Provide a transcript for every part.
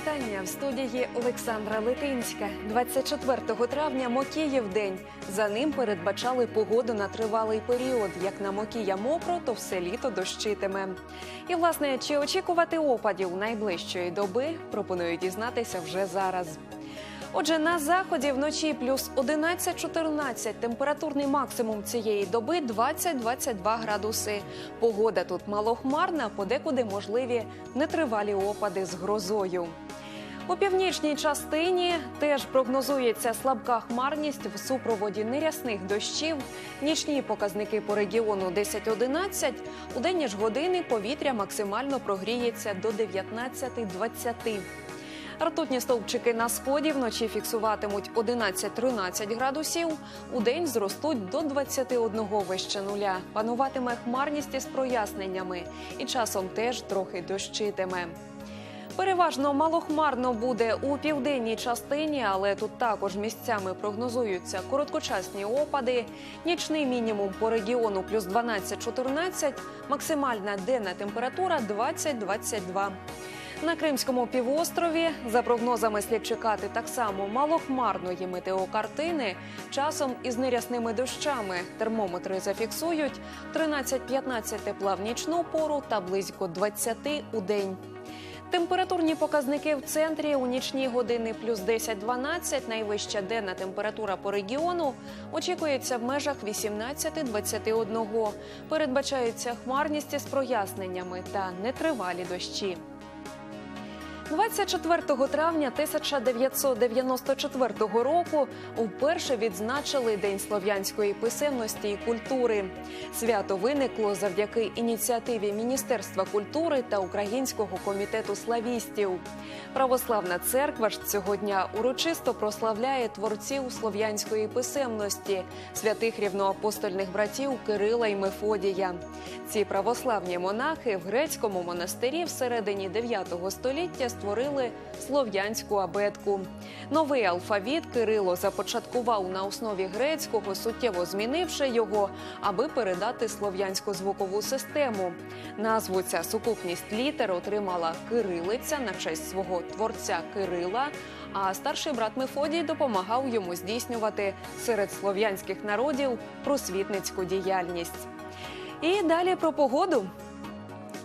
дня в студії Олександра Литинська. 24 травня Мокіїв день. За ним передбачали погоду на тривалий період. Як на Мокія мокро, то все літо дощитиме. І власне, чи очікувати опадів найближчої доби, пропоную дізнатися вже зараз. Отже, на заході вночі плюс 11-14, температурний максимум цієї доби 20-22 градуси. Погода тут малохмарна, подекуди можливі нетривалі опади з грозою. У північній частині теж прогнозується слабка хмарність в супроводі нерясних дощів. Нічні показники по регіону 10-11. У денні ж години повітря максимально прогріється до 19-20. Ртутні стовпчики на сході вночі фіксуватимуть 11-13 градусів. У день зростуть до 21 вище нуля. Пануватиме хмарність із проясненнями і часом теж трохи дощитиме. Переважно малохмарно буде у південній частині, але тут також місцями прогнозуються короткочасні опади. Нічний мінімум по регіону плюс 12-14, максимальна денна температура 20-22. На Кримському півострові, за прогнозами слід чекати так само малохмарної метеокартини, часом із нерясними дощами. Термометри зафіксують 13-15 тепла в нічну пору та близько 20 у день. Температурні показники в центрі у нічні години плюс 10-12, найвища денна температура по регіону очікується в межах 18-21. Передбачається хмарність із проясненнями та нетривалі дощі. 24 травня 1994 року вперше відзначили День слов'янської писемності і культури. Свято виникло завдяки ініціативі Міністерства культури та Українського комітету славістів. Православна церква ж цього дня урочисто прославляє творців слов'янської писемності, святих рівноапостольних братів Кирила і Мефодія. Ці православні монахи в грецькому монастирі всередині 9 століття створили слов'янську абетку. Новий алфавіт Кирило започаткував на основі грецького, суттєво змінивши його, аби передати слов'янську звукову систему. Назву ця сукупність літер отримала кирилиця на честь свого творця Кирила. А старший брат Мефодій допомагав йому здійснювати серед слов'янських народів просвітницьку діяльність. І далі про погоду.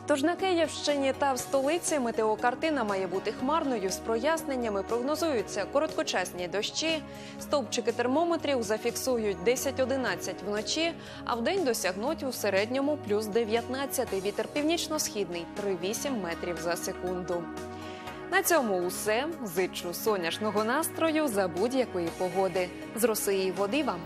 Тож на Київщині та в столиці метеокартина має бути хмарною з проясненнями. Прогнозуються короткочасні дощі. Стовпчики термометрів зафіксують 10-11 вночі, а вдень досягнуть у середньому плюс 19. Вітер північно-східний 3,8 метрів за секунду. На цьому усе. Зичу сонячного настрою за будь-якої погоди. З роси і води вам.